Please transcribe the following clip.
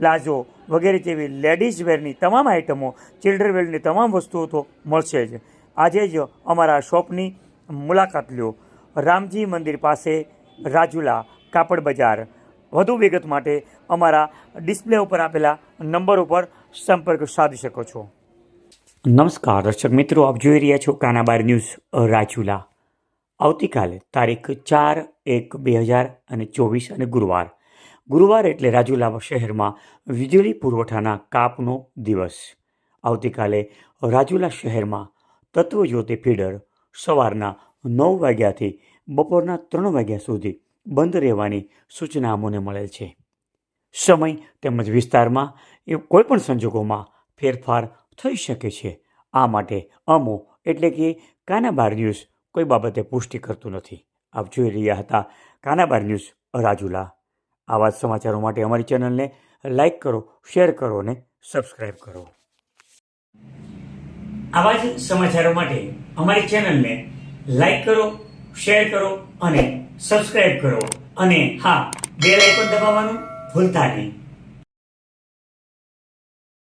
Palazzo વગેરે જેવી ladies વેરની તમામ આઇટમો ચિલ્ડ્રન વેરની તમામ વસ્તુઓ તો મળશે જ. આજે જ અમારા શોપની મુલાકાત લ્યો રામજી મંદિર પાસે રાજુલા કાપડ બજાર. વધુ વિગત માટે અમારા ડિસ્પ્લે ઉપર આપેલા નંબર ઉપર સંપર્ક સાધી શકો છો. નમસ્કાર, દર્શક મિત્રો, આપ જોઈ રહ્યા છો કાનાબાર ન્યૂઝ રાજુલા. આવતીકાલે તારીખ ચાર એક બે હજાર અને ચોવીસ અને ગુરુવાર ગુરુવાર એટલે રાજુલા શહેરમાં વીજળી પુરવઠાના કાપનો દિવસ. આવતીકાલે રાજુલા શહેરમાં તત્વજ્યોતિ ફીડર સવારના નવ વાગ્યાથી બપોરના ત્રણ વાગ્યા સુધી બંધ રહેવાની સૂચના અમોને મળેલ છે. સમય તેમજ વિસ્તારમાં એ કોઈપણ સંજોગોમાં ફેરફાર થઈ શકે છે. આ માટે અમો એટલે કે કાનાબાર ન્યૂઝ કોઈ બાબતે પુષ્ટિ કરતું નથી. આપ જોઈ રહ્યા હતા કાનાબાર ન્યૂઝ રાજુલા. આવા સમાચારો માટે અમારી ચેનલને લાઇક કરો, શેર કરો અને સબસ્ક્રાઈબ કરો. આવા જ સમાચારો માટે અમારી ચેનલને લાઇક કરો, શેર કરો અને સબસ્ક્રાઈબ કરો. અને હા, બેલ પણ દબાવવાનું ભૂલતા નહીં.